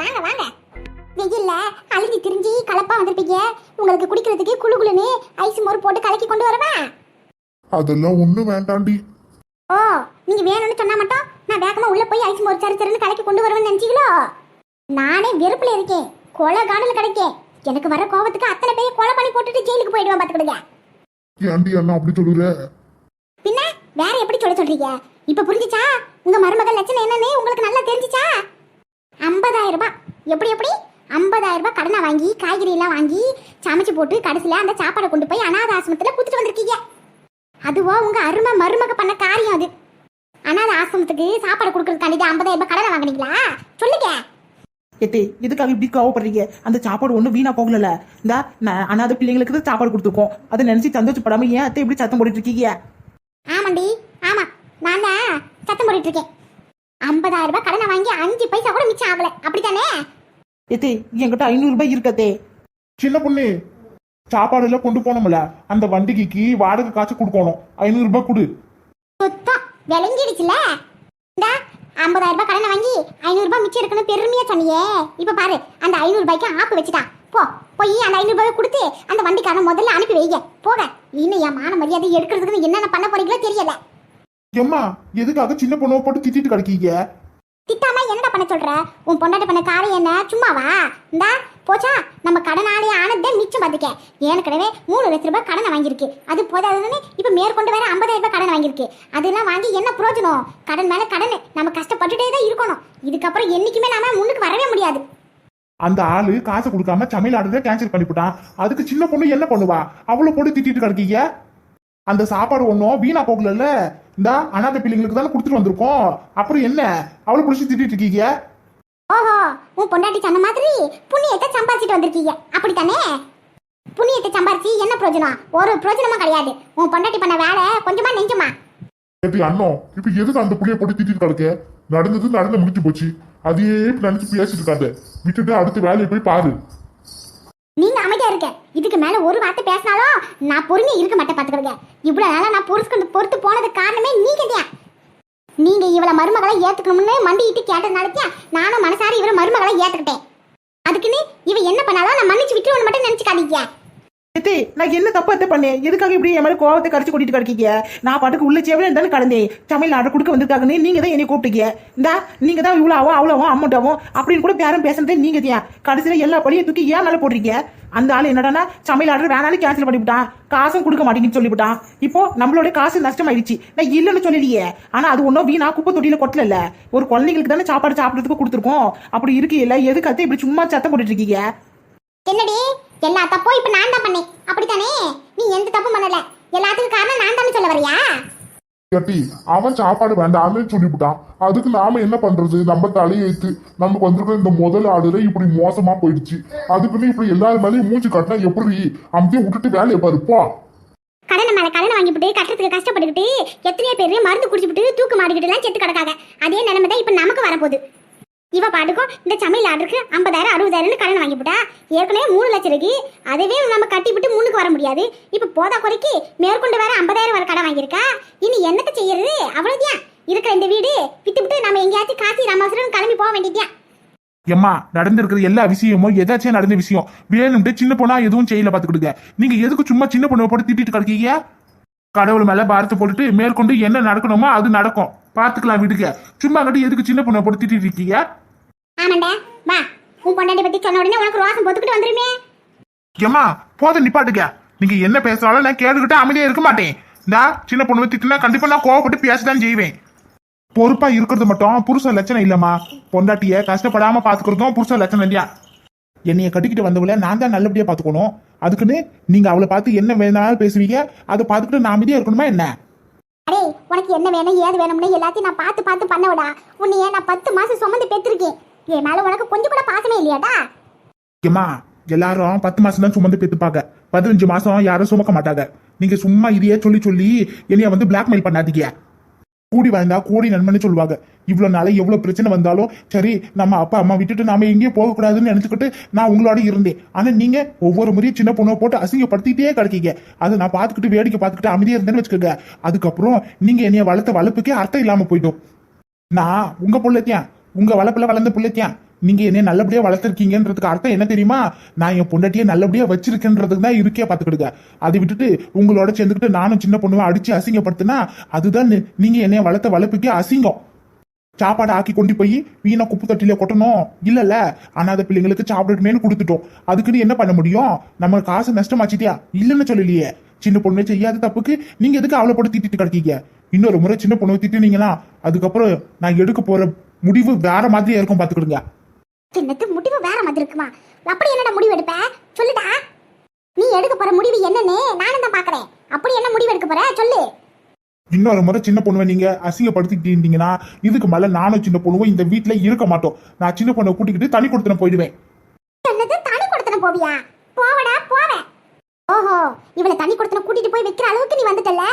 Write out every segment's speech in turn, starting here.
வாங்க வாங்க. வெயில்ல அழுகி திரிஞ்சு கலப்பா வந்திருப்பீங்க. உங்களுக்கு குடிக்கிறதுக்கு குளு குளுன்னு ஐஸ் மோர் போட்டு கலக்கி கொண்டு வரவா? அதெல்லாம் ஒண்ணும் வேண்டாண்டி. ஓ நீங்க வேணும்னு சொன்னா மட்டும் நான் வேகமா உள்ள போய் ஐஸ் மோர் சரி சரின்னு கலக்கி கொண்டு வருவேன்னு நினைச்சீங்களோ? நானே வெறுப்புல இருக்கேன். கொலை காடல கிடைக்கேன். எனக்கு வர கோவத்துக்கு அத்தனை பேர் கொலை பண்ணி போட்டுட்டு ஜெயிலுக்கு போயிடுவேன் பாத்துக்கிடுங்க. ஏன்டி அண்ணா அப்படி சொல்லுற? பின்ன வேற எப்படி சொல்ல சொல்றீங்க? இப்ப புரிஞ்சுச்சா? உங்க மருமகள் லட்சணம் என்னன்னு உங்களுக்கு நல்லா தெரிஞ்சுச்சா? ஐம்பதாயிரம் ரூபாய். எப்படி எப்படி? ஐம்பதாயிரம் ரூபாய் கடனை வாங்கி காய்கறி எல்லாம் வாங்கி சமைச்சு போட்டு கடைசியில அந்த சாப்பாடை கொண்டு போய் அனாத ஆசிரமத்துல குத்துட்டு வந்திருக்கீங்க. அதுவோ உங்க அருமை மருமக பண்ண காரியம் அது. அனாத ஆசிரமத்துக்கு சாப்பாடு கொடுக்கறதுக்காண்டி ஐம்பதாயிரம் ரூபாய் கடனை வாங்குனீங்களா? சொல்லுங்க. எத்தே எதுக்காக இப்படி கோவப்படுறீங்க? அந்த சாப்பாடு ஒன்றும் வீணா போகல இந்த அனாதை பிள்ளைங்களுக்கு சாப்பாடு கொடுத்துருக்கோம். அதை நினைச்சு சந்தோஷப்படாம ஏன் அத்தை இப்படி சத்தம் போட்டுட்டு இருக்கீங்க? ஆமாண்டி ஆமா. நான் தான் சத்தம் போட்டுட்டு இருக்கேன். ஐம்பதாயிரம் ரூபாய் கடனை வாங்கி அஞ்சு பைசா கூட மிச்சம் ஆகல. அப்படித்தானே? எத்தே என்கிட்ட ஐநூறு ரூபாய் இருக்கத்தே. சின்ன பொண்ணு சாப்பாடு எல்லாம் கொண்டு போனோம்ல அந்த வண்டிக்கு வாடகை காசு கொடுக்கணும். ஐநூறு ரூபாய் கொடு. சுத்தம் விளங்கிடுச்சுல. இந்த ஐம்பதாயிரம் ரூபாய் கடனை வாங்கி ஐநூறு ரூபாய் மிச்சம் இருக்குன்னு பெருமையா சொன்னியே. இப்ப பாரு அந்த ஐநூறு ரூபாய்க்கு ஆப்பு வச்சுட்டான். போ போய் அந்த ஐநூறு ரூபாய் கொடுத்து அந்த வண்டிக்காரன் முதல்ல அனுப்பி வைங்க. போக இன்னும் என் மான மரியாதை எடுக்கிறதுக்கு என்னென்ன பண்ண போறீங்களோ தெரியல. எம்மா எதுக்காக சின்ன பொண்ணை போட்டு திட்டிட்டு கிடக்கீங்க? திட்டாம என்னடா பண்ண சொல்ற? உன் பொண்டாட்டி பண்ண காரியம் என்ன? சும்மாவா? இந்தா போச்சா? நம்ம கடனாளி ஆனதே மிச்சம் பார்த்துக்க ஏற்கனவே மூணு லட்ச ரூபாய் கடனை வாங்கியிருக்கு. அது போதாதுன்னு இப்ப மேற்கொண்டு வேற ஐம்பதாயிரம் ரூபாய் கடன் வாங்கியிருக்கு. அதெல்லாம் வாங்கி என்ன பிரயோஜனம் கடன் மேல கடன். நம்ம கஷ்டப்பட்டுட்டே தான் இருக்கணும். இதுக்கப்புறம் என்னைக்குமே நாம முன்னுக்கு வரவே முடியாது. அந்த ஆளு காசு கொடுக்காம சமையல் ஆர்டரை கேன்சல் பண்ணிவிட்டான் அதுக்கு சின்ன பொண்ணு என்ன பண்ணுவா? அவளை போட்டு திட்டிட்டு கிடக்கீங்க? அந்த சாப்பாடு ஒன்றும் வீணா போகலல்ல? இந்த அனாதை பிள்ளைங்களுக்கு தானே கொடுத்துட்டு வந்திருக்கோம். அப்புறம் என்ன? அவளை பிடிச்சி திட்டிட்டு இருக்கீங்க? ஓஹோ உன் பொண்டாட்டி சொன்ன மாதிரி புண்ணியத்தை சம்பாதிச்சிட்டு வந்திருக்கீங்க. அப்படித்தானே? புண்ணியத்தை சம்பாரிச்சு என்ன பிரயோஜனம்? ஒரு பிரயோஜனமும் கிடையாது. உன் பொண்டாட்டி பண்ண வேலை கொஞ்சமா நெஞ்சுமா? எப்படி அண்ணன் இப்ப எதுக்கு அந்த புள்ளைய போட்டு திட்டிட்டு கிடக்க நடந்தது நடந்து முடிஞ்சு போச்சு. அதையே நினைச்சு பேசிட்டு இருக்காத. விட்டுட்டு அடுத்த வேலையை போய் பாரு. இதுக்கு மேல ஒரு வார்த்தை பேசினாலும் நான் பொறுமையா இருக்க மாட்டேன் பாத்துக்கிடுங்க இவ்வளவு நாளா நான் பொறுத்து பொறுத்து போனது காரணமே நீங்க தான். நீங்க இவள மருமகளை ஏத்துக்கணும்னு மண்டிட்டு கேட்டதுனால நானும் மனசார இவர மருமகளை ஏத்துக்கிட்டேன். அதுக்குன்னு இவ என்ன பண்ணாலும் நான் மன்னிச்சு விட்டுருவன்னு மட்டும் நினைச்சுக்காதீங்க. எத்தே நான் என்ன தப்பு அத்தை பண்ணேன்? எதுக்காக இப்படி என் மேலே கோவத்தை கரைச்சி கூட்டிட்டு கிடக்கீங்க? நான் பாட்டுக்கு உள்ள சேவல இருந்தாலும் கடந்தேன் சமையல் ஆர்டர் கொடுக்க வந்திருக்காங்கன்னு நீங்க தான் என்னை கூப்பிட்டீங்க. இந்தா நீங்க தான் இவ்வளோ அவ்வளோ அமௌண்ட்டாவும் அப்படின்னு கூட பேரம் பேசுறதே நீங்க தான். கடைசியில் எல்லா பழியும் தூக்கி ஏன் மேலே போடுறீங்க? அந்த ஆள் என்னடானா சமையல் ஆர்டர் வேணாலும் கேன்சல் பண்ணிவிட்டான் காசும் கொடுக்க மாட்டேங்குன்னு சொல்லிவிட்டான் இப்போ நம்மளோட காசு நஷ்டமாயிடுச்சு. நான் இல்லைன்னு சொல்லலையே. ஆனால் அது ஒன்றும் வீணா குப்பை தொட்டியில கொட்டல ஒரு குழந்தைங்களுக்கு தானே சாப்பாடு சாப்பிட்றதுக்கு கொடுத்துருக்கோம். அப்படி இருக்கையில எதுக்கு அத்தை இப்படி சும்மா சத்தம் போட்டுட்டு இருக்கீங்க? என்னடி? எல்லா தப்பும் இப்போ நான் தான் பண்ணேன். அப்படித்தானே? நீ எந்த தப்பும் பண்ணல. எல்லாத்துக்கும் காரணம் நான் தானே சொல்ல வரியா கட்டி அவன் சாப்பாடு வேண்டாம்னு சொல்லிவிட்டான். அதுக்கு நாம என்ன பண்றது? நம்ம தலையெழுத்து நமக்கு வந்திருக்கிற இந்த முதல் ஆடுல இப்படி மோசமா போயிடுச்சு. அதுக்குன்னு இப்படி எல்லாரும் மேலேயும் மூச்சு கட்டினா எப்படி? அப்படியே விட்டுட்டு வேலையை பாரு கடனை மேல கடனை வாங்கிவிட்டு கட்டுறதுக்கு கஷ்டப்பட்டுக்கிட்டு எத்தனையோ பேர் மருந்து குடிச்சுட்டு தூக்கு மாடிக்கிட்டு எல்லாம் செத்து கிடக்காங்க. அதே நிலைமை தான் இப்ப நமக்கு வரப்போகுது. இவ பாட்டுக்கும் இந்த சமையல் ஆர்டருக்கு ஐம்பதாயிரம் அறுபதாயிரம்னு கடன் வாங்கிவிட்டா ஏற்கனவே மூணு லட்சம் இருக்கு. அதுவே நம்ம கட்டிவிட்டு முன்னுக்கு வர முடியாது. இப்ப போதா குறைக்கு மேற்கொண்டு வேற ஐம்பதாயிரம் வர கடன் வாங்கியிருக்கா? இனி என்னத்தை செய்யறது? அவ்வளவுதான். இருக்கிற இந்த வீடு விட்டு விட்டு நம்ம எங்கேயாச்சும் காசி ராமாசுரம் கிளம்பி போக வேண்டியதான் எம்மா நடந்திருக்கிற எல்லா விஷயமும் எதாச்சும் நடந்த விஷயம். வேணும்ட்டு சின்ன பொண்ணா எதுவும் செய்யல பாத்துக்கிடுங்க. நீங்க எதுக்கு சும்மா சின்ன பொண்ணை போட்டு திட்டிட்டு கிடக்கீங்க? கடவுள் மேல பாரத்தை போட்டுட்டு மேற்கொண்டு என்ன நடக்கணுமோ அது நடக்கும். பாத்துக்கலாம் விடுங்க. சும்மா கட்டி எதுக்கு சின்ன பொண்ணை போட்டு திட்டிட்டு இருக்கீங்க? ஆமாண்டா வா. உன் பொண்டாட்டி பத்தி சொன்ன உடனே உனக்கு ரோசம் பொத்துக்கிட்டு வந்துருமே. ஏம்மா போதும் நிப்பாட்டுங்க. நீங்க என்ன பேசுறாலும் நான் கேட்டுக்கிட்டு அமைதியா இருக்க மாட்டேன். இந்தா சின்ன பொண்ணு திட்டினா கண்டிப்பா நான் கோவப்பட்டு பேசதான் செய்வேன். பொறுப்பா இருக்கிறது மட்டும் புருஷ லட்சணம் இல்லம்மா. பொண்டாட்டிய கஷ்டப்படாம பாத்துக்கிறதும் புருஷ லட்சணம் இல்லையா? என்னைய கட்டிக்கிட்டு வந்தவள நான் தான் நல்லபடியா பாத்துக்கணும். அதுக்குன்னு நீங்க அவளை பார்த்து என்ன வேணாலும் பேசுவீங்க? அதை பார்த்துக்கிட்டு நான் அமைதியா இருக்கணுமா என்ன? அடே உனக்கு என்ன வேணும் ஏது வேணும்னு எல்லாத்தையும் நான் பார்த்து பார்த்து பண்ணவிடா. உன்னைய நான் பத்து மாசம் சுமந்து பெற்றிருக்கேன். என் மேல உனக்கு கொஞ்சம் கூட பாசமே இல்லையாடா? ஏமா எல்லாரும் பத்து மாசம் தான் சுமந்து பெற்றுப்பாங்க. பதினஞ்சு மாசம் யாரும் சுமக்க மாட்டாங்க. நீங்க சும்மா இதையே சொல்லி சொல்லி என்னைய வந்து பிளாக்மெயில் பண்ணாதீங்க. கூடி வாழ்ந்தா கூடி நண்பன்னு சொல்லுவாங்க. இவ்வளவு நாளை எவ்வளவு பிரச்சனை வந்தாலும் சரி நம்ம அப்பா அம்மா விட்டுட்டு நாம எங்கேயும் போக கூடாதுன்னு நினைச்சுக்கிட்டு நான் உங்களோட இருந்தேன். ஆனா நீங்க ஒவ்வொரு முறையும் சின்ன பொண்ணை போட்டு அசிங்கப்படுத்திட்டே கிடைக்கீங்க. அதை நான் பார்த்துக்கிட்டு வேடிக்கை பார்த்துக்கிட்டு அமைதியா இருந்தேன்னு வச்சுக்கோங்க. அதுக்கப்புறம் நீங்க என்னைய வளர்த்த வளர்ப்புக்கே அர்த்தம் இல்லாம போயிட்டோம் நான் உங்க புள்ளத்தியான் உங்க வளர்ப்புல வளர்ந்த புள்ளத்தியான் நீங்க என்னைய நல்லபடியா வளர்த்துருக்கீங்கன்றதுக்கு அர்த்தம் என்ன தெரியுமா? நான் என் பொண்டாட்டியை நல்லபடியா வச்சிருக்கேன்றதுக்கு தான் இருக்கே பாத்துக்கிடுங்க அதை விட்டுட்டு உங்களோட சேர்ந்துக்கிட்டு நானும் சின்ன பொண்ணுவை அடிச்சு அசிங்கப்படுத்தினா அதுதான் நீங்க என்னைய வளர்த்த வளர்ப்புக்கே அசிங்கம். சாப்பாடு ஆக்கி கொண்டு போய் வீணா குப்பை தொட்டில கொட்டணும். இல்லல்ல அனாதை பிள்ளைங்களுக்கு சாப்பிடணுமேனு கொடுத்துட்டோம். அதுக்குன்னு என்ன பண்ண முடியும்? நம்ம காசு நஷ்டமாச்சிட்டியா? இல்லைன்னு சொல்லலையே. சின்ன பொண்ணு செய்யாத தப்புக்கு நீங்க எதுக்கு அவளை போட்டு திட்டிட்டு கிடைக்கீங்க? இன்னொரு முறை சின்ன பொண்ணு திட்டினீங்கன்னா அதுக்கப்புறம் நான் எடுக்க போற முடிவு வேற மாதிரியா இருக்கும் பாத்துக்கிடுங்க என்னது முடிவு வேற மாதிரி இருக்குமா? அப்படி என்னடா முடிவு எடுப்ப? சொல்லுடா. நீ எடுக்க போற முடிவு என்னன்னு நானும் தான் பாக்குறேன். அப்படி என்ன முடிவு எடுக்க போற? சொல்லு. இன்னொரு முறை சின்ன பொண்ணுவை நீங்க அசிங்கப்படுத்திட்டு இருந்தீங்கன்னா இதுக்கு மேல நானும் சின்ன பொண்ணுவும் இந்த வீட்டுல இருக்க மாட்டோம். நான் சின்ன பொண்ணை கூட்டிக்கிட்டு தனி கொடுத்துன போயிடுவேன். என்னது? தனி கொடுத்தன போவியா? போவடா போவேன் ஓஹோ இவளை தனி கொடுத்தன கூட்டிட்டு போய் வைக்கிற அளவுக்கு நீ வந்துட்டல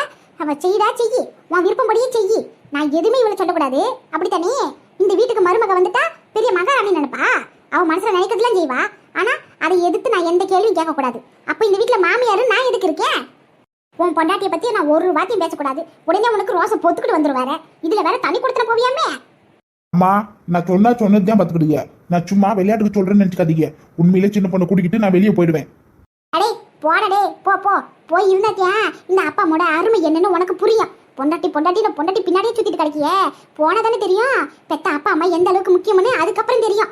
அவ செய்டா செய்யி. உன் விருப்பம்படியே செய்யி. நான் எதுவுமே இவளை சொல்லக்கூடாது. அப்படித்தானே? இந்த வீட்டுக்கு மருமக வந்துட்டா பெரிய மகாராணி நினைப்பா? அவ மனசுல நினைக்கிறதுலாம் செய்வா. ஆனா அதை எதிர்த்து நான் எந்த கேள்வியும் கேட்க கூடாது அப்ப இந்த வீட்டுல மாமியாரு நான் எதுக்கு இருக்கேன்? உன் பொண்டாட்டிய பத்தி நான் ஒரு வார்த்தையும் பேசக்கூடாது. உடனே உனக்கு ரோசை பொத்துக்கிட்டு வந்துருவாரு இதுல வேற தனி கொடுத்தன போவியாமே? அம்மா நான் சொன்னா சொன்னதுதான் பாத்துக்கிடுங்க நான் சும்மா விளையாட்டுக்கு சொல்றேன்னு நினைச்சுக்காதீங்க. உண்மையிலே சின்ன பொண்ணை கூட்டிக்கிட்டு நான் வெளியே போயிடுவேன். அடே போடடே போ போ. போய் இருந்தாத்தியா இந்த அப்பா அம்மாவோட அருமை என்னன்னு உனக்கு புரியும். பொண்டாட்டி பொண்டாட்டி பொண்டாட்டி பின்னாடியே சுத்திட்டு கிடைக்கியே. போனதானே தெரியும். பெத்த அப்பா அம்மா எந்த அளவுக்கு முக்கியம்னு அதுக்கப்புறம் தெரியும்.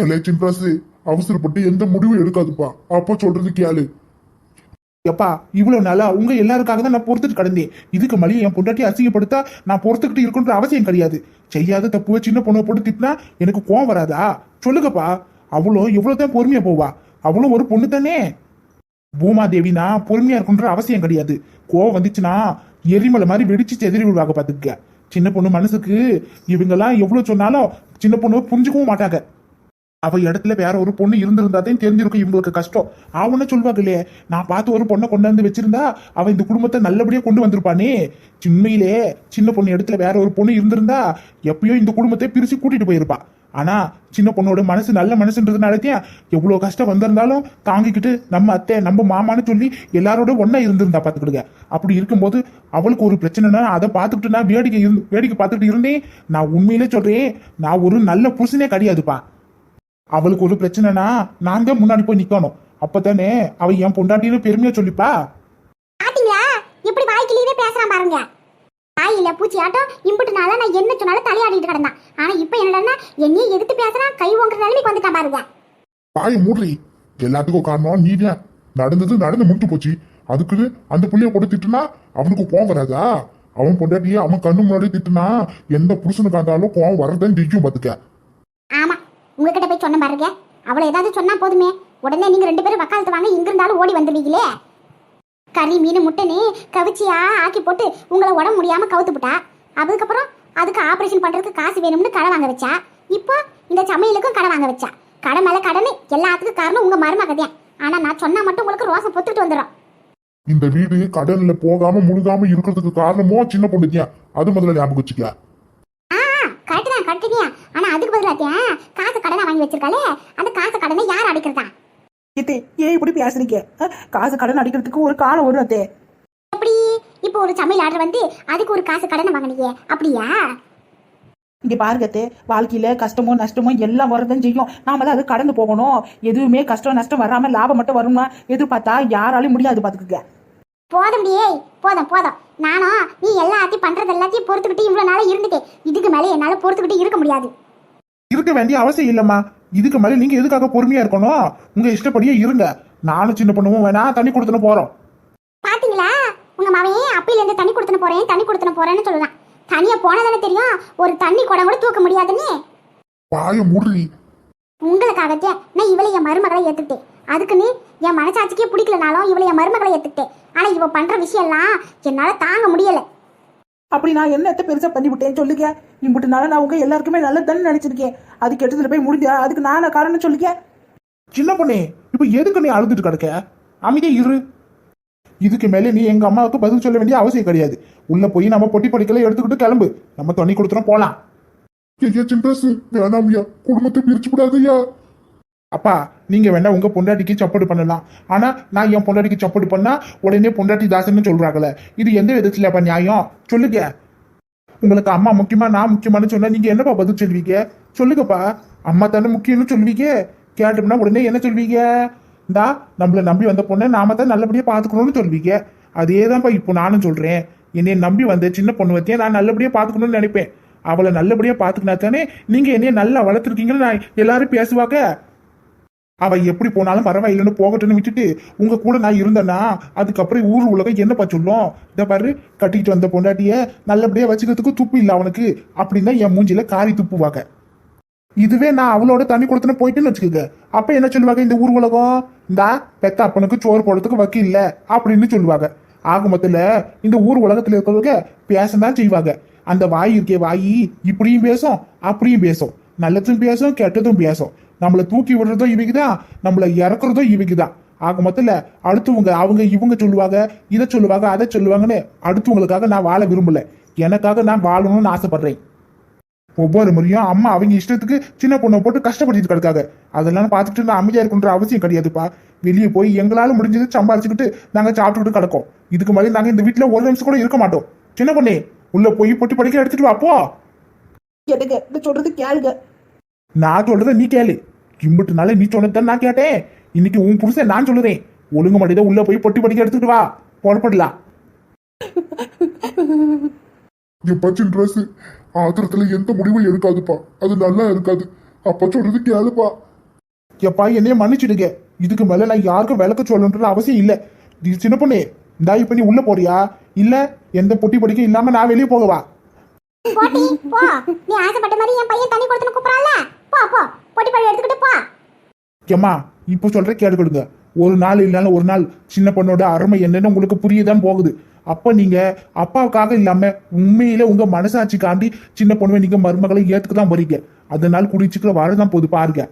இல்லை சின்ராசு அவசரப்பட்டு எந்த முடிவும் எடுக்காதுப்பா. அப்பா சொல்றது கேளு. எப்பா இவ்வளவு நாளா உங்க எல்லாருக்காக தான் நான் பொறுத்துட்டு கிடந்தேன். இதுக்கு மணி என் பொண்டாட்டி அசிங்கப்படுத்தா நான் பொறுத்துக்கிட்டு இருக்கணுன்ற அவசியம் கிடையாது. செய்யாத தப்புவை சின்ன பொண்ணை போட்டு திட்டினா எனக்கு கோவம் வராதா? சொல்லுங்கப்பா. அவளும் எவ்வளவுதான் பொறுமையா போவா? அவளும் ஒரு பொண்ணு தானே? பூமாதேவினா பொறுமையா இருக்கணுன்ற அவசியம் கிடையாது. கோவம் வந்துச்சுன்னா எரிமலை மாதிரி வெடிச்சு செதறி விடுவாங்க பாத்துக்க சின்ன பொண்ணு மனசுக்கு இவங்கெல்லாம் எவ்வளவு சொன்னாலும் சின்ன பொண்ணு புரிஞ்சுக்கவும் மாட்டாங்க. அவ இடத்துல வேற ஒரு பொண்ணு இருந்திருந்தாதான் தெரிஞ்சிருக்கும் இவங்களுக்கு கஷ்டம். அவனு சொல்வாங்களே நான் பார்த்து ஒரு பொண்ணை கொண்டு வந்து வச்சிருந்தா அவ இந்த குடும்பத்தை நல்லபடியா கொண்டு வந்திருப்பானே. சின்மையிலே சின்ன பொண்ணு இடத்துல வேற ஒரு பொண்ணு இருந்திருந்தா எப்பயோ இந்த குடும்பத்தை பிரிச்சு கூட்டிட்டு போயிருப்பா. ஆனா சின்ன பொண்ணோட மனசு நல்ல மனசுன்றதுனாலத்தையும் எவ்வளவு கஷ்டம் வந்திருந்தாலும் தாங்கிக்கிட்டு நம்ம அத்தை நம்ம மாமான்னு சொல்லி எல்லாரோட ஒன்னா இருந்திருந்தா பாத்துக்கிடுங்க. அப்படி இருக்கும்போது அவளுக்கு ஒரு பிரச்சனைனா அதை பார்த்துக்கிட்டு நான் வேடிக்கை இருந்து வேடிக்கை பார்த்துக்கிட்டு இருந்தேன். நான் உண்மையிலே சொல்றேன் நான் ஒரு நல்ல புருஷனே கிடையாதுப்பா. அவளுக்கு ஒரு பிரச்சனைனா நான் தான் முன்னாடி போய் நிக்கணும். அப்பதானே அவ என் பொண்டாட்டின்னு பெருமையா சொல்லிப்பா. இப்படி வாய்க்கிலேயே பேசுறான் பாருங்க. வாயில பூச்சி? ஆட்டம் இம்புட்டு நாளா நான் என்ன சொன்னாலும் தலையாடிட்டு கிடந்தான் ஆனா இப்ப என்னடா என்னையே எதிர்த்து பேசுறான் கை ஓங்குற நிலைமைக்கு வந்துட்டான் பாருங்க. பாய மூடுறி. எல்லாத்துக்கும் காரணம் நீதான். நடந்தது நடந்து முடிஞ்சு போச்சு. அதுக்கு அந்த புள்ளைய போட்டு திட்டுனா அவனுக்கு கோவம் வராதா? அவன் பொண்டாட்டியே அவன் கண்ணு முன்னாடி திட்டுனா எந்த புருஷனுக்கு இருந்தாலும் கோவம் வரதான் ஜெயிக்கும் பாத்துக்க. ஆமா உங்ககிட்ட போய் சொன்ன பாருங்க. அவளை ஏதாவது சொன்னா போதுமே. உடனே நீங்க ரெண்டு பேரும் வக்காலத்து வாங்க எங்க இருந்தாலும் ஓடி வந்துடுவீங்களே கறி மீன் முட்டைன்னு கவிச்சியா ஆக்கி போட்டு உங்களை உடம்பு முடியாம கவுத்து விட்டா அதுக்கப்புறம் அதுக்கு ஆபரேஷன் பண்றதுக்கு காசு வேணும்னு கடை வாங்க வச்சா. இப்போ இந்த சமையலுக்கும் கடை வாங்க வச்சா. கடை மேல கடன் எல்லாத்துக்கும் காரணம் உங்க மருமக தான் ஆனா நான் சொன்னா மட்டும் உங்களுக்கு ரோசம் பொத்துட்டு வந்துடும் இந்த வீடு கடன்ல போகாம முழுகாம இருக்கிறதுக்கு காரணமோ சின்ன பொண்ணுத்தியா அது முதல்ல ஞாபகம் வச்சுக்க ஆ கரெக்ட் தான் கரெக்ட் தான். ஆனா அதுக்கு பதிலாத்தியா? காசு கடனை வாங்கி வச்சிருக்காளே. அந்த காசு கடனை யார் அடைக்கிறதா? இத்தே ஏன் இப்படி பேசுறீங்க? காசு கடன் அடிக்கிறதுக்கு ஒரு காலம் வரும் அத்தே. எப்படி? இப்போ ஒரு சமையல் ஆர்டர் வந்து அதுக்கு ஒரு காசு கடனை வாங்கினீங்க. அப்படியா? இங்க பாருங்க அத்தே வாழ்க்கையில கஷ்டமோ நஷ்டமோ எல்லாம் வரதான் செய்யும். நாம தான் அது கடந்து போகணும். எதுவுமே கஷ்டம் நஷ்டம் வராம லாபம் மட்டும் வரும்னா எதிர்பார்த்தா யாராலையும் முடியாது பாத்துக்குங்க. போதும் டியே போதும் போதும். நானும் நீ எல்லாத்தையும் பண்றது எல்லாத்தையும் பொறுத்துக்கிட்டு இவ்வளவு நாளா இருந்துட்டேன். இதுக்கு மேல என்னால பொறுத்துக்கிட்டு இருக்க முடியாது. இருக்க வேண்டிய அவசியம் இல்லம்மா. இதுக்கு மேல நீங்க எதுக்காக பொறுமையா இருக்கணும்? உங்க இஷ்டப்படியே இருங்க. நானும் சின்ன பொண்ணுவும் வேணா தண்ணி கொடுத்துன்னு போறோம். பாத்தீங்களா? உங்க மவன் அப்பையில இருந்து தண்ணி கொடுத்துன போறேன் தண்ணி கொடுத்துன போறேன்னு சொல்லலாம் தனியா போனதானே தெரியும்? ஒரு தண்ணி குடம் கூட தூக்க முடியாதுன்னு. பாய மூடுறி உங்களுக்காகத்தே நான் இவளை என் மருமகளை ஏத்துக்கிட்டேன். அதுக்குன்னு என் மனசாட்சிக்கே பிடிக்கலனாலும் இவளை என் மருமகளை ஏத்துக்கிட்டேன். ஆனா இவ பண்ற விஷயம் எல்லாம் என்னால தாங்க முடியல. அப்படி நான் என்னத்த பெருசா பண்ணி விட்டேன்னு சொல்லுங்க இம்புட்டுனால நான் உங்க எல்லாருக்குமே நல்லதுன்னு நினைச்சிருக்கேன். அது கெட்டதுல போய் முடிஞ்சா அதுக்கு நானா காரணம் சொல்லுங்க சின்ன பொண்ணே இப்ப எதுக்கு நீ அழுதுட்டு கிடக்க? அமைதியா இரு. இதுக்கு மேல நீ எங்க அம்மாவுக்கு பதில் சொல்ல வேண்டிய அவசியம் கிடையாது. உள்ள போய் நம்ம பொட்டி பொடிக்கல எடுத்துக்கிட்டு கிளம்பு. நம்ம தண்ணி கொடுத்துறோம் போலாம். ஐயா சின்ராசு வேணாம்யா குடும்பத்தை பிரிச்சு விடாதய்யா அப்பா நீங்க வேணா உங்க பொண்டாட்டிக்கு சப்போர்ட் பண்ணலாம். ஆனா நான் என் பொண்டாட்டிக்கு சப்போர்ட் பண்ணா உடனே பொண்டாட்டி தாசன்னு சொல்றாங்களே. இது எந்த விதத்துல அப்ப நியாயம்? சொல்லுங்க. உங்களுக்கு அம்மா முக்கியமா நான் முக்கியமானு சொன்னா நீங்க என்னப்பா பதில் சொல்லுவீங்க? சொல்லுங்கப்பா. அம்மா தானே முக்கியம்னு சொல்வீங்க கேட்டோம்னா உடனே என்ன சொல்வீங்க இந்தா நம்மளை நம்பி வந்த பொண்ணை நாம தான் நல்லபடியா பாத்துக்கணும்னு சொல்வீங்க அதே தான்ப்பா இப்போ நானும் சொல்றேன். என்னைய நம்பி வந்த சின்ன பொண்ணு வத்தியா நான் நல்லபடியா பாத்துக்கணும்னு நினைப்பேன். அவளை நல்லபடியா பாத்துக்கினா தானே நீங்க என்னைய நல்லா வளர்த்துருக்கீங்கன்னு நான் எல்லாரும் பேசுவாக்க அவ எப்படி போனாலும் பரவாயில்லைன்னு போகட்டும்னு விட்டுட்டு உங்க கூட நான் இருந்தேன்னா அதுக்கப்புறம் ஊர் உலகம் என்னப்பா சொல்லும்? இதை பாரு கட்டிக்கிட்டு வந்த பொண்டாட்டிய நல்லபடியா வச்சுக்கிறதுக்கு துப்பு இல்லை அவனுக்கு அப்படின்னு தான் என் மூஞ்சில காரி துப்புவாங்க. இதுவே நான் அவளோட தண்ணி கொடுத்துன்னு போயிட்டேன்னு வச்சுக்கோங்க. அப்ப என்ன சொல்லுவாங்க இந்த ஊர் உலகம்? இந்தா பெத்த அப்பனுக்கு சோறு போடுறதுக்கு வக்கி இல்ல அப்படின்னு சொல்லுவாங்க. ஆக மொத்தத்துல இந்த ஊர் உலகத்துல இருக்கிறவங்க பேசதான் செய்வாங்க. அந்த வாய் இருக்கே வாய் இப்படியும் பேசும் அப்படியும் பேசும். நல்லதும் பேசும் கெட்டதும் பேசும். நம்மளை தூக்கி விடுறதும் இவங்கதான் நம்மளை இறக்குறதும் இவங்கதான். ஆக மொத்தத்தில் அடுத்தவங்க அவங்க இவங்க சொல்லுவாங்க இதை சொல்லுவாங்க அதை சொல்லுவாங்கன்னு அடுத்தவங்களுக்காக நான் வாழ விரும்பல. எனக்காக நான் வாழணும்னு ஆசைப்படுறேன். ஒவ்வொரு முறையும் அம்மா அவங்க இஷ்டத்துக்கு சின்ன பொண்ணை போட்டு கஷ்டப்படுத்திட்டு கிடக்காங்க அதெல்லாம் பார்த்துட்டு நான் அமைதியாக இருக்குன்ற அவசியம் கிடையாதுப்பா. வெளியே போய் எங்களால் முடிஞ்சது சம்பாரிச்சுக்கிட்டு நாங்கள் சாப்பிட்டுக்கிட்டு கிடக்கோம். இதுக்கு மேலே நாங்கள் இந்த வீட்டில் ஒரு நிமிஷம் கூட இருக்க மாட்டோம். சின்ன பொண்ணே உள்ள போய் பொட்டி படிக்க எடுத்துட்டு வா போ. எனக்கு சொல்றது கேளுங்க. நான் சொல்றத நீ கேளு. இம்புட்டுனால நீ சொன்னதான் நான் கேட்டேன். இன்னைக்கு உன் புருஷன் நான் சொல்லுறேன். ஒழுங்கு மடிதான் உள்ள போய் பொட்டி படிக்க எடுத்துட்டு வா. புறப்படலாம். எப்பா சின்ராசு ஆத்திரத்துல எந்த முடிவும் எடுக்காதுப்பா. அது நல்லா இருக்காது. அப்பா சொல்றது கேளுப்பா. எப்பா என்னைய மன்னிச்சிடுங்க. இதுக்கு மேல நான் யாருக்கும் விளக்க சொல்லணுன்ற அவசியம் இல்ல. சின்ன பொண்ணு இந்தா இப்ப நீ உள்ள போறியா? இல்ல எந்த பொட்டி படிக்க இல்லாம நான் வெளியே போகவா? போட்டி போ. நீ ஆசைப்பட்ட மாதிரி என் பையன் தண்ணி கொடுத்துன்னு கூப்பிடறான்ல போ போ பொட்டி பழம் எடுத்துக்கிட்டு போ ஏம்மா இப்போ சொல்ற கேடு கொடுங்க. ஒரு நாள் இல்லைனாலும் ஒரு நாள் சின்ன பொண்ணோட அருமை என்னன்னு உங்களுக்கு புரியதான் போகுது. அப்போ நீங்க அப்பாவுக்காக இல்லாம உண்மையில உங்க மனசாட்சிக்காண்டி சின்ன பொண்ணு நீங்க மருமகளை ஏத்துக்கு தான் போறீங்க. அதனால குடிச்சுக்கிற வரதான் போகுது பாருங்க.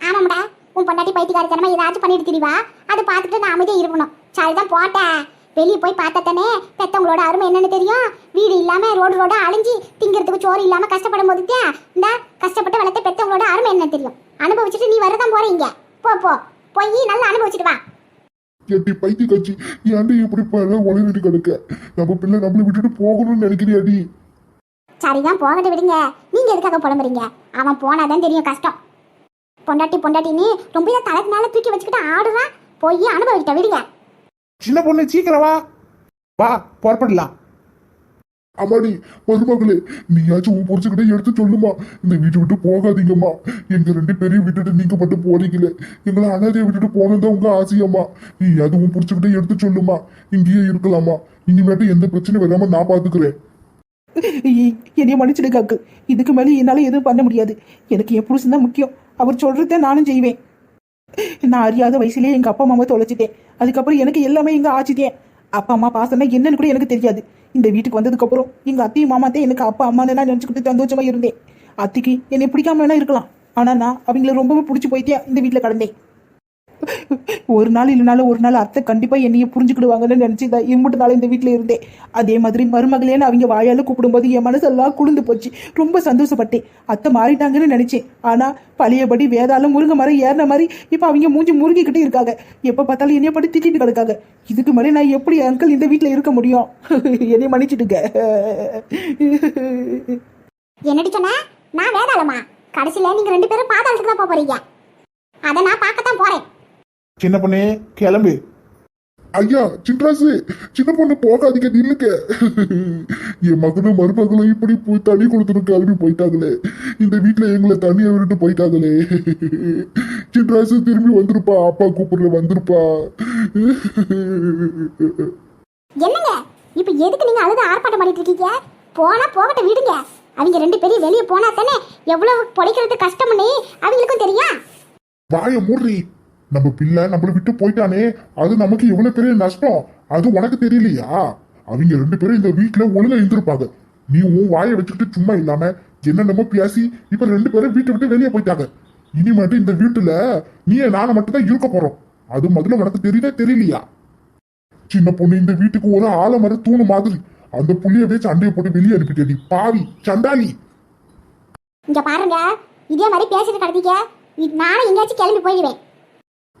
ஆமாம்டா உன் பொண்டாட்டி பைத்தியக்காரத்தனமா ஏதாச்சும் பண்ணிட்டு திரிவா? அதை பார்த்துட்டு நான் அமைதியா இருக்கணும். சரிதான் போட்டேன் வெளியே போய் பார்த்தா தானே பெத்தவங்களோட அருமை என்னன்னு தெரியும்? வீடு இல்லாம ரோடு ரோடா அழிஞ்சு திங்கிறதுக்கு சோறு இல்லாம கஷ்டப்படும் போது இந்த கஷ்டப்பட்டு வளர்த்த பெத்தவங்களோட அருமை என்ன தெரியும் அனுபவிச்சுட்டு நீ வரதான் போறீங்க போ போ நல்லா அனுபவிச்சுட்டு வா. எட்டி பைத்தி கட்சி. ஏன்டி இப்படி பல ஒளிவிட்டு கிடக்க? நம்ம பிள்ளை நம்மளை விட்டுட்டு போகணும்னு நினைக்கிறியாடி? சரிதான் போகட்டு விடுங்க. நீங்க எதுக்காக புலம்புறீங்க? அவன் போனாதான் தெரியும் கஷ்டம். பொண்டாட்டி பொண்டாட்டின்னு ரொம்ப தலைக்கு மேல தூக்கி வச்சுக்கிட்டு ஆடுறான் போய் அனுபவிக்கிட்ட விடுங்க. சின்ன பொண்ணு சீக்கிரம் வா. வா புறப்படலாம். அம்மாடி மருமகளே நீயாச்சும் உன் புரிச்சுக்கிட்டே எடுத்து சொல்லுமா? இந்த வீட்டை விட்டு போகாதீங்கம்மா. எங்க ரெண்டு பேரையும் விட்டுட்டு நீங்க மட்டும் போறீங்களே எங்களை அனாதையை விட்டுட்டு போனது உங்க ஆசையம்மா. நீ உன் புரிச்சுக்கிட்டே எடுத்து சொல்லுமா? இங்கேயே இருக்கலாமா? இனிமேட்டு எந்த பிரச்சனையும் வராம நான் பாத்துக்கிறேன். என்னைய மன்னிச்சிடு காக்கு. இதுக்கு மேலே என்னால எதுவும் பண்ண முடியாது. எனக்கு என் புருஷன் தான் முக்கியம். அவர் சொல்றத நானும் செய்வேன். நான் அறியாத வயசுலயே எங்க அப்பா அம்மாவை தொலைச்சிட்டேன். அதுக்கப்புறம் எனக்கு எல்லாமே இங்க ஆச்சுட்டேன். அப்பா அம்மா பாசம்னா என்னன்னு கூட எனக்கு தெரியாது. இந்த வீட்டுக்கு வந்ததுக்கு அப்புறம் எங்க அத்தையும் மாமா தான் எனக்கு அப்பா அம்மான்னு நான் நினைச்சுக்கிட்டு சந்தோஷமா இருந்தேன். அத்திக்கு என்னை பிடிக்காம வேணா இருக்கலாம். ஆனா நான் அவங்கள ரொம்பவே பிடிச்சி போயிட்டே இந்த வீட்டுல கடந்தேன். ஒரு நாள் இல்லைனாலும் ஒரு நாள் அத்தை கண்டிப்பா என்னைய புரிஞ்சுக்கிடுவாங்கன்னு நினைச்சு தான் இம்புட்டு நாள் இந்த வீட்டில் இருந்தேன் அதே மாதிரி மருமகளேன்னு அவங்க வாயால கூப்பிடும்போது என் மனசெல்லாம் குளிர்ந்து போச்சு. ரொம்ப சந்தோஷப்பட்டேன். அத்தை மாறிட்டாங்கன்னு நினைச்சேன். ஆனா பழையபடி வேதாலும் முருங்க மரம் ஏறின மாதிரி இப்ப அவங்க மூஞ்சி முருகிக்கிட்டே இருக்காங்க. எப்ப பார்த்தாலும் என்னைய படி திட்டிட்டு கிடக்காங்க. இதுக்கு மேலே நான் எப்படி அங்கிள் இந்த வீட்டில் இருக்க முடியும்? என்னைய மன்னிச்சிடுங்க. என்னடி சொன்ன? நான் வேதாளமா? கடைசியில நீங்க ரெண்டு பேரும் பாதாளத்துக்கு தான் போக போறீங்க. அதை நான் பார்க்கத்தான் போறேன். சின்ன பொண்ணு கிளம்பு. ஐயா சின்ராசு சின்ன பொண்ணு போகாதீங்க நில்லுங்க. என் மகனும் மருமகளும் இப்படி போய் தண்ணி கொடுத்துட்டு கிளம்பி போயிட்டாங்களே. இந்த வீட்டுல எங்களை தண்ணியை விட்டுட்டு போயிட்டாங்களே. சின்ராசு திரும்பி வந்திருப்பா அப்பா கூப்பிடுற வந்திருப்பா. என்னங்க? இப்ப எதுக்கு நீங்க அழுது ஆர்ப்பாட்டம் பண்ணிட்டு இருக்கீங்க? போனா போகட்ட விடுங்க. அவங்க ரெண்டு பேரும் வெளியே போனா தானே எவ்வளவு பொழைக்கிறது கஷ்டம்னு அவங்களுக்கும் தெரியும்? வாய மூடுறி. நம்ம பிள்ளை நம்மளை விட்டு போயிட்டானே அது நமக்கு எவ்வளவு பெரிய நஷ்டம்? அது உனக்கு தெரியலையா? அவங்க ரெண்டு பேரும் இந்த வீட்டுல ஒழுங்கா இருந்திருப்பாங்க. நீ உன் வாயை வச்சுக்கிட்டு சும்மா இல்லாம என்னென்னமோ பேசி இப்ப ரெண்டு பேரும் வீட்டை விட்டு வெளியே போயிட்டாங்க. இனி மட்டும் இந்த வீட்டுல நீ நானும் மட்டும் தான் இருக்க போறோம். அது முதல்ல உனக்கு தெரியுதா தெரியலையா? சின்ன பொண்ணு இந்த வீட்டுக்கு ஒரு ஆலமர தூணு மாதிரி. அந்த புள்ளியவே சண்டையை போட்டு வெளியே அனுப்பிட்டேடி பாவி சண்டாளி. இங்க பாருங்க இதே மாதிரி பேசிட்டு கடத்திக்க நானும் எங்கேயாச்சும் கிளம்பி போயிடுவேன்.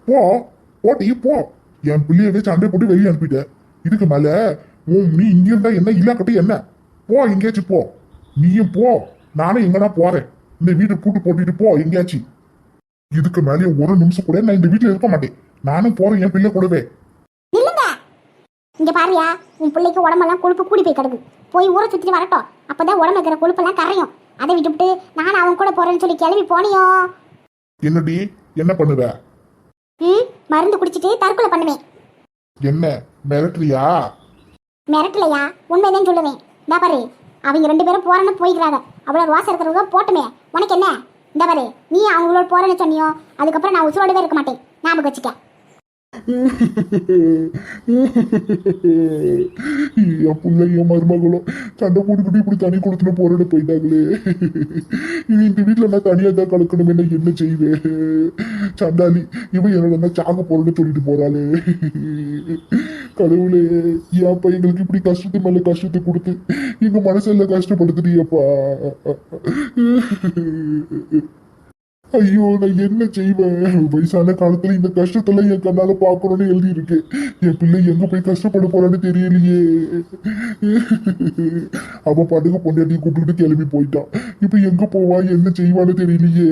போ போட்டி போ. என் பிள்ளையவே சண்டை போட்டு வெளியே அனுப்பிட்ட. இதுக்கு மேல உன் நீ இங்க இருந்தா என்ன இல்லாக்கட்டும் என்ன? போ எங்கேயாச்சும் போ. நீயும் போ. நானும் எங்கடா போறேன். இந்த வீட்டை பூட்டு போட்டுட்டு போ எங்கேயாச்சும். இதுக்கு மேலேயே ஒரு நிமிஷம் கூட நான் இந்த வீட்டுல இருக்க மாட்டேன். நானும் போறேன் என் பிள்ளை கூடவே. இங்க பாருயா உன் பிள்ளைக்கு உடம்பெல்லாம் கொழுப்பு கூடி போய் கிடக்கு. போய் ஊரை சுத்திட்டு வரட்டும். அப்பதான் உடம்புல இருக்கிற கொழுப்பெல்லாம் கரையும். அதை விட்டுவிட்டு நான் அவன் கூட போறேன்னு சொல்லி கிளம்பி போனியோ? என்னடி என்ன பண்ணுற ம் மருந்து குடிச்சிட்டு தற்கொலை பண்ணுவேன் என்ன மிரட்டுறியா? மிரட்டலையா? உண்மைதான் சொல்லுவேன். இந்த பாரு அவங்க ரெண்டு பேரும் போறேன்னு போய்க்கிறாங்க. அவ்வளோ ரோசை இருக்கிறவங்க போட்டுமே. உனக்கு என்ன? இந்த பாரு நீ அவங்களோட போறேன்னு சொன்னியோ அதுக்கப்புறம் நான் உசுரோடவே இருக்க மாட்டேன். ஞாபகம் வச்சுக்க. என் பிள்ளை என் மருமகளும் சண்டை போட்டுக்கிட்டு இப்படி தனி கொடுத்துட்டு போராட போயிட்டாங்களே. இது இந்த வீட்டுல நான் தனியா தான் கலக்கணும் என்ன என்ன செய்வேன்? சண்டாளி இவன் என்னோட சாக போறேன்னு சொல்லிட்டு போறாளே. கடவுளே ஏன்ப்பா எங்களுக்கு இப்படி கஷ்டத்து மேல கஷ்டத்தை கொடுத்து எங்க மனசெல்லாம் கஷ்டப்படுத்துட்டியப்பா ஐயோ நான் என்ன செய்வேன்? வயசான காலத்துல இந்த கஷ்டத்தெல்லாம் என் கண்ணால பாக்கணும்னு எழுதி இருக்கு என் பிள்ளை எங்க போய் கஷ்டப்பட போறான்னு தெரியலையே. அவ பாட்டுக்கு பொண்டாட்டியை கூப்பிட்டு கிளம்பி போயிட்டான். இப்ப எங்க போவா? என்ன செய்வான்னு தெரியலையே.